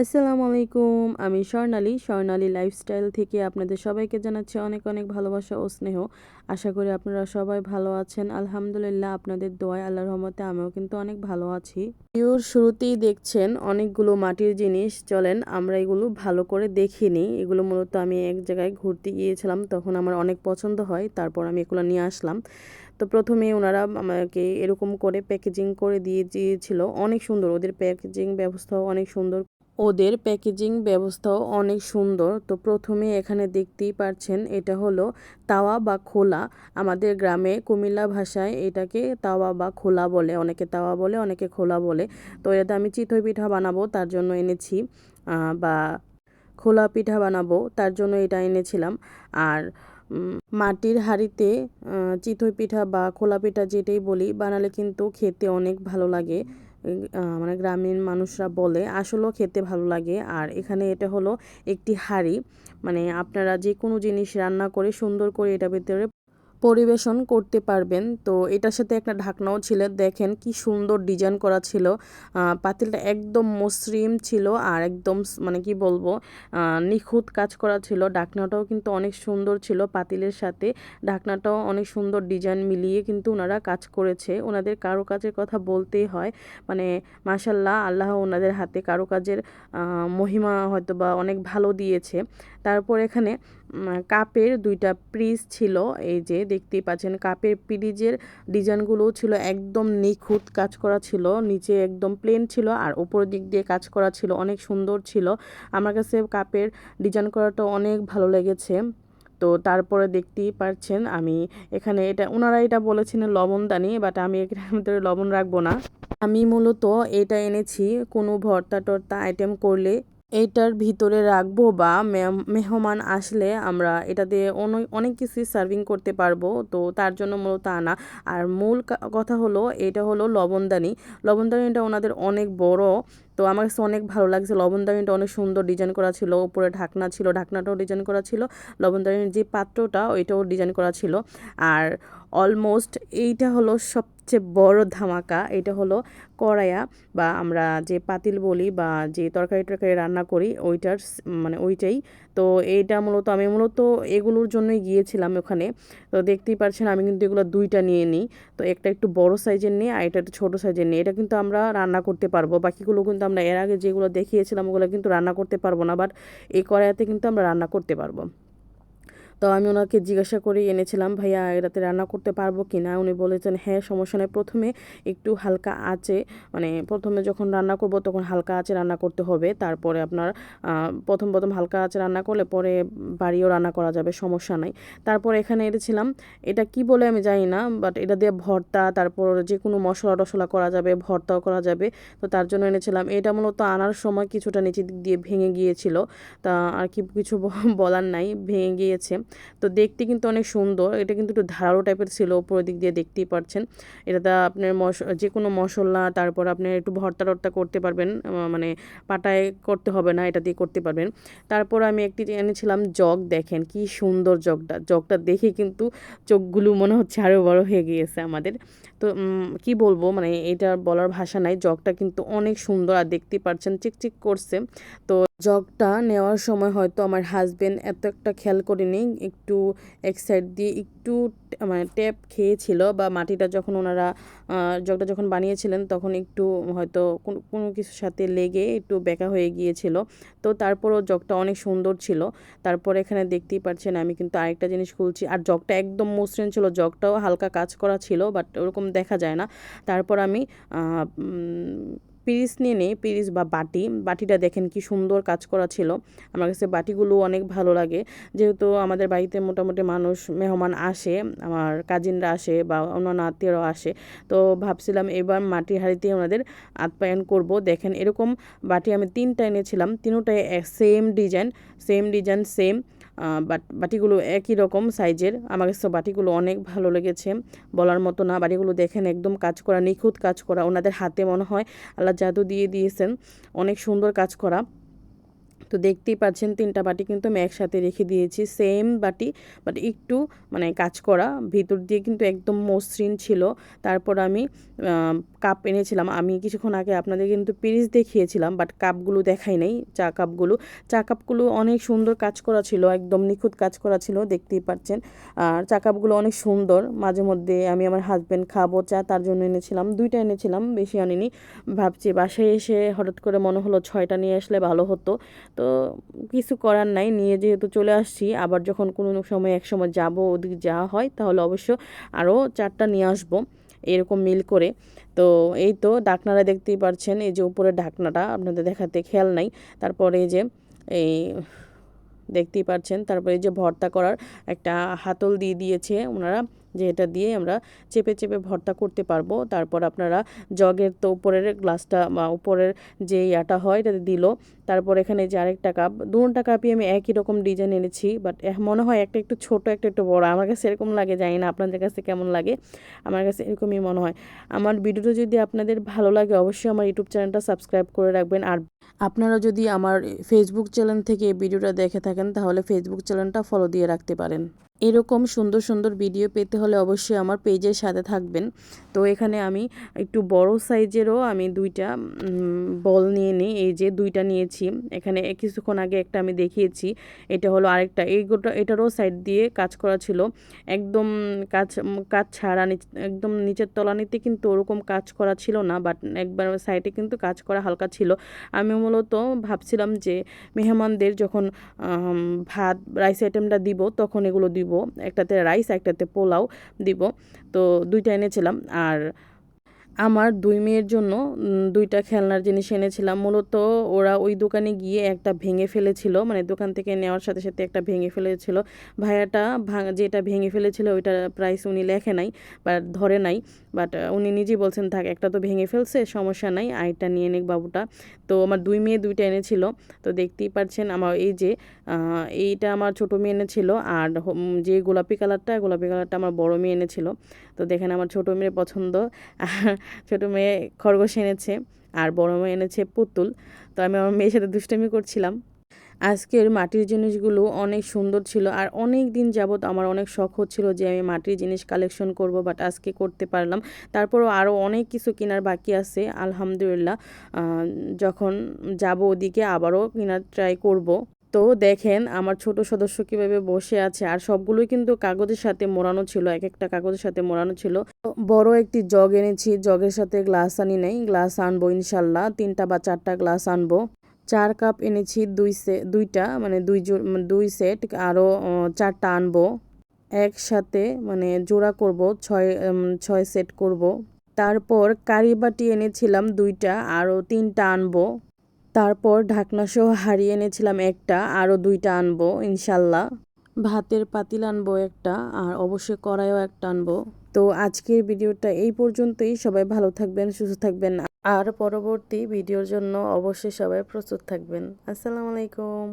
আসসালামু আলাইকুম আমি স্বর্ণালী স্বর্ণালী লাইফস্টাইল থেকে আপনাদের সবাইকে জানাচ্ছি অনেক অনেক ভালোবাসা ও স্নেহ। আশা করি আপনারা সবাই ভালো আছেন। আলহামদুলিল্লাহ আপনাদের দোয়ায় আল্লাহর রহমতে আমিও কিন্তু অনেক ভালো আছি। ভিডিওর শুরুতেই দেখছেন, অনেকগুলো মাটির জিনিস চলেন, আমরা এগুলো ভালো করে দেখিনি এগুলো মূলত আমি এক জায়গায় ঘুরতে গিয়েছিলাম, তখন আমার অনেক পছন্দ হয়, তারপর আমি এগুলো নিয়ে আসলাম। তো প্রথমে ওনারা আমাকে এরকম করে প্যাকেজিং করে দিয়ে দিয়েছিল। অনেক সুন্দর, ওদের প্যাকেজিং ব্যবস্থাও অনেক সুন্দর। ওদের প্যাকেজিং ব্যবস্থাও অনেক সুন্দর। তো প্রথমে এখানে দেখতেই পাচ্ছেন এটা হলো তাওয়া বা খোলা। আমাদের গ্রামে কুমিল্লা ভাষায় এটাকে তাওয়া বা খোলা বলে। অনেকে তাওয়া বলে, অনেকে খোলা বলে। তো এটাতে আমি চিতই পিঠা বানাবো, তার জন্য এনেছি বা খোলা পিঠা বানাবো, তার জন্য এটা এনেছিলাম। আর মাটির হাঁড়িতে চিতই পিঠা বা খোলা পিঠা যেটাই বলি, বানালে কিন্তু খেতে অনেক ভালো লাগে। মানে গ্রামীণ মানুষরা বলে, আসলেও খেতে ভালো লাগে। আর এখানে এটা হলো একটি হাঁড়ি। মানে আপনারা যে কোনো জিনিস রান্না করে সুন্দর করে এটা ভিতরে পরিবেশন করতে পারবেন। তো এটার সাথে একটা ঢাকনাও ছিল। দেখেন কি সুন্দর ডিজাইন করা ছিল। পাতিলটা একদম মসৃণ ছিল আর একদম মানে কি বলব নিখুঁত কাজ করা ছিল। ঢাকনাটাও কিন্তু অনেক সুন্দর ছিল পাতিলের সাথে। ঢাকনাটাও অনেক সুন্দর ডিজাইন মিলিয়ে কিন্তু ওনারা কাজ করেছে। ওনাদের কারও কাজের কথা বলতেই হয়। মানে মাসাল্লাহ আল্লাহ ওনাদের হাতে কারও কাজের মহিমা হয়তো বা অনেক ভালো দিয়েছে। তারপর এখানে কাপের দুইটা প্রিজ ছিল, এই যে দেখতেই পাচ্ছেন, কাপের পিরিজের ডিজাইনগুলোও ছিল একদম নিখুঁত কাজ করা ছিল, নিচে একদম প্লেন ছিল আর উপরের দিক দিয়ে কাজ করা ছিল, অনেক সুন্দর ছিল। আমার কাছে কাপের ডিজাইন করাটা অনেক ভালো লেগেছে। তো তারপরে দেখতেই পাচ্ছেন আমি এখানে এটা ওনারা এটা বলেছিলেন লবণদানি বাট আমি এখানের ভিতরে লবণ রাখব না। আমি মূলত এটা এনেছি কোনো ভর্তা টর্তা আইটেম করলে এইটার ভিতরে রাখব বা মেহমান আসলে আমরা এটা দিয়ে অনেক কিছুই সার্ভিং করতে পারব। তো তার জন্য মূলত আনা। আর মূল কথা হলো এটা হলো লবণদানি। লবণদানিটা ওনাদের অনেক বড়। তো আমার কাছে অনেক ভালো লাগছে। লবণদানিটা অনেক সুন্দর ডিজাইন করা ছিল। উপরে ঢাকনা ছিল, ঢাকনাটাও ডিজাইন করা ছিল। লবণদানির যে পাত্রটা, ওইটাও ডিজাইন করা ছিল। আর অলমোস্ট এইটা হলো সবচেয়ে বড় ধামাকা এটা হলো কড়াইয়া বা আমরা যে পাতিল বলি বা যে তরকারি টরকারি রান্না করি ওইটার মানে ওইটাই। তো এইটা মূলত আমি মূলত এগুলোর জন্যই গিয়েছিলাম ওখানে। তো দেখতেই পারছেন আমি কিন্তু এগুলো দুইটা নিয়ে নিই। তো একটা একটু বড় সাইজের নিয়ে আর এটা একটু ছোটো সাইজের নিয়ে এটা কিন্তু আমরা রান্না করতে পারব। বাকিগুলো কিন্তু আমরা এর আগে যেগুলো দেখিয়েছিলাম ওগুলো কিন্তু রান্না করতে পারব না। বাট এই কড়াইয়াতে কিন্তু আমরা রান্না করতে পারব। তো আমি ওনাকে জিজ্ঞাসা করে এনেছিলাম, ভাইয়া এরাতে রান্না করতে পারব কি না? উনি বলেছেন হ্যাঁ সমস্যা নেই। প্রথমে একটু হালকা আঁচে মানে প্রথমে যখন রান্না করব তখন হালকা আঁচে রান্না করতে হবে। তারপরে আপনার প্রথম প্রথম হালকা আঁচে রান্না করলে পরে বাড়িও রান্না করা যাবে, সমস্যা নাই। তারপর এখানে এনেছিলাম, এটা কি বলে আমি জানি না বাট এটা দিয়ে ভর্তা, তারপর যে কোনো মশলা টশলা করা যাবে, ভর্তাও করা যাবে। তো তার জন্য এনেছিলাম। এটা মূলত আনার সময় কিছুটা নিচে দিক দিয়ে ভেঙে গিয়েছিল। তা আর কি কিছু বলার নাই, ভেঙে গিয়েছে। তো দেখতে কিন্তু অনেক সুন্দর। এটা কিন্তু একটু ধারালো টাইপের ছিল, উপরের দিক দিয়ে দেখতেই পাচ্ছেন। এটাতে আপনার মশ, যে কোনো মশলা, তারপর আপনি একটু ভর্তা টর্তা করতে পারবেন মানে পাটায় করতে হবে না, এটা দিয়ে করতে পারবেন। তারপর আমি একটি এনেছিলাম জগ, দেখেন কি সুন্দর জগটা। জগটা দেখে কিন্তু চোখগুলো মনে হচ্ছে আরও বড় হয়ে গিয়েছে আমাদের। তো কি বলব মানে এটা বলার ভাষা নাই। জগটা কিন্তু অনেক সুন্দর, আর দেখতেই পাচ্ছেন, চিকচিক করছে। তো জগটা নেওয়ার সময় হয়তো আমার হাজবেন্ড এত একটা খেয়াল করেনি। একটু এক সাইড দিয়ে একটু মানে ট্যাপ খেয়েছিল বা মাটিটা যখন ওনারা জগটা যখন বানিয়েছিলেন তখন একটু হয়তো কোনো কিছুর সাথে লেগে একটু বেঁকা হয়ে গিয়েছিল। তো তারপরও জগটা অনেক সুন্দর ছিল। তারপর এখানে দেখতেই পাচ্ছেন আমি কিন্তু আরেকটা জিনিস খুলছি। আর জগটা একদম মসৃণ ছিল, জগটাও হালকা কাজ করা ছিল বাট ওরকম দেখা যায় না। তারপর আমি পিরিস নিয়ে নেই, পিরিস বা বাটি। বাটিটা দেখেন কি সুন্দর কাজ করা ছিল। আমার কাছে বাটিগুলো অনেক ভালো লাগে। যেহেতু আমাদের বাড়িতে মোটামুটি মানুষ মেহমান আসে, আমার কাজিনরা আসে বা অন্যান্য আত্মীয়রাও আসে, তো ভাবছিলাম এবার মাটির হাঁড়িতে ওনাদের আপ্যায়ন করব। দেখেন এরকম বাটি আমি তিনটা এনেছিলাম তিনটাই same design same design same but, বাটিগুলো একই রকম সাইজের। আমার কাছে বাটিগুলো অনেক ভালো লেগেছে, বলার মতো না। বাটিগুলো দেখেন একদম কাজ করা, নিখুঁত কাজ করা। ওনাদের হাতে মনে হয় আল্লাহ জাদু দিয়ে দিয়েছেন। অনেক সুন্দর কাজ করা। তো দেখতেই পাচ্ছেন তিনটা বাটি কিন্তু আমি একসাথে রেখে দিয়েছি সেম বাটি বাট একটু মানে কাজ করা। ভিতর দিয়ে কিন্তু একদম মসৃণ ছিল। তারপর আমি কাপ এনেছিলাম। আমি কিছুক্ষণ আগে আপনাদের কিন্তু পিরিচ দেখিয়েছিলাম বাট কাপগুলো দেখাই নাই, চা কাপগুলো চা কাপগুলো অনেক সুন্দর কাজ করা ছিল, একদম নিখুঁত কাজ করা ছিল, দেখতেই পাচ্ছেন। আর চা কাপগুলো অনেক সুন্দর। মাঝে মধ্যে আমি আমার হাজব্যান্ড খাব চা, তার জন্য এনেছিলাম। দুইটা এনেছিলাম, বেশি আনিনি। ভাবছি বাসায় এসে হঠাৎ করে মনে হলো ছয়টা নিয়ে আসলে ভালো হতো। তো কিছু করার নাই, নিয়ে যেহেতু চলে আসছি, আবার যখন কোনো সময় এক সময় যাব, ওদিকে যাওয়া হয়, তাহলে অবশ্য আরও চারটা নিয়ে আসব, এরকম মিল করে। তো এই তো ডাকনারা দেখতেই পারছেন, এই যে উপরে ঢাকনাটা আপনাদের দেখাতে খেয়াল নাই। তারপরে এই যে, এই দেখতেই পাচ্ছেন তারপরে এই যে ভর্তা করার একটা হাতল দিয়ে দিয়েছে ওনারা। যে এটা দিয়ে আমরা চেপে চেপে ভর্তা করতে পারব। তারপর আপনারা জগের তো উপরের গ্লাসটা বা উপরের যে ইয়াটা হয় এটা দিল। তারপর এখানে যে আরেকটা কাপ দুটা কাপই আমি একই রকম ডিজাইন এনেছি বাট মনে হয় একটা একটু ছোট, একটা একটু বড়। আমার কাছে এরকম লাগে, জানি না আপনাদের কাছে কেমন লাগে। আমার কাছে এরকমই মনে হয়। আমার ভিডিওটা যদি আপনাদের ভালো লাগে, অবশ্যই আমার ইউটিউব চ্যানেলটা সাবস্ক্রাইব করে রাখবেন। আর আপনারা যদি আমার ফেসবুক চ্যানেল থেকে ভিডিওটা দেখে থাকেন, তাহলে ফেসবুক চ্যানেলটা ফলো দিয়ে রাখতে পারেন। এরকম সুন্দর সুন্দর ভিডিও পেতে হলে অবশ্যই আমার পেজের সাথে থাকবেন। তো এখানে আমি একটু বড় সাইজেরও আমি দুইটা বল নিয়ে নিই। এই যে দুইটা নিয়েছি। এখানে কিছুক্ষণ আগে একটা আমি দেখিয়েছি। এটা হলো আরেকটা। এই গোটা, এটারও সাইড দিয়ে কাজ করা ছিল। একদম কাজ কাজ ছাড়া একদম নিচের তলানিতে কিন্তু ওরকম কাজ করা ছিল না বাট একবার সাইডে কিন্তু কাজ করা হালকা ছিল। আমি মূলত ভাবছিলাম যে মেহমানদের যখন ভাত রাইস আইটেমটা দিব, তখন এগুলো দিব। একটাতে রাইস একটাতে পোলাও দিব। তো দুইটা এনেছিলাম। আর আমার দুই মেয়ের জন্য দুইটা খেলনার জিনিস এনেছিলাম। মূলত ওরা ওই দোকানে গিয়ে একটা ভেঙে ফেলেছিল মানে দোকান থেকে নেওয়ার সাথে সাথে একটা ভেঙে ফেলেছিল। ভাইয়াটা ভাঙা যেটা ভেঙে ফেলেছিল, ওইটা প্রাইস উনি লেখে নাই, বা ধরে নাই। বাট উনি নিজেই বলছেন, থাক, একটা তো ভেঙে ফেলছে, সমস্যা নাই আইটা নিয়ে নিক বাবুটা। তো আমার দুই মেয়ে দুইটা এনেছিল। তো দেখতেই পাচ্ছেন আমার এই যে এইটা আমার ছোটো মেয়ে এনেছিল, আর যে গোলাপি কালারটা গোলাপি কালারটা আমার বড় মেয়ে এনেছিল। তো দেখেন আমার ছোটো মেয়ের পছন্দ। ছোটো মেয়ে খরগোশ এনেছে আর বড় মেয়ে এনেছে পুতুল। তো আমি আমার মেয়ের সাথে দুষ্টামি করছিলাম। আজকের মাটির জিনিসগুলো অনেক সুন্দর ছিল আর অনেক দিন যাবৎ আমার অনেক শখ হচ্ছিল যে আমি মাটির জিনিস কালেকশন করব বাট আজকে করতে পারলাম। তারপরও আরও অনেক কিছু কেনার বাকি আছে, আলহামদুলিল্লাহ। যখন যাব ওদিকে আবারও কেনার ট্রাই করব। তো দেখেন, আমার ছোট সদস্য কীভাবে বসে আছে, আর সবগুলোই কিন্তু কাগজের সাথে মোড়ানো ছিল, এক একটা কাগজের সাথে মোড়ানো ছিল। বড় একটি জগ এনেছি, জগের সাথে গ্লাস আনি নেই, গ্লাস আনব ইনশাল্লাহ, তিনটা বা চারটা গ্লাস আনব। চার কাপ এনেছি, দুই সে, দুইটা মানে দুই দুই সেট, আরও চারটা আনব। একসাথে মানে জোড়া করব, ছয় ছয় সেট করব। তারপর কারি বাটি এনেছিলাম দুইটা, আরও তিনটা আনব। তারপর ঢাকনা সহ হারিয়ে এনেছিলাম একটা, আরও দুইটা আনব, ইনশাল্লাহ। ভাতের পাতিল আনব একটা, আর অবশ্যই কড়াইও একটা আনব। তো আজকের ভিডিওটা এই পর্যন্তই। সবাই ভালো থাকবেন, সুস্থ থাকবেন। আর পরবর্তী ভিডিওর জন্য অবশ্যই সবাই প্রস্তুত থাকবেন। আসসালামু আলাইকুম।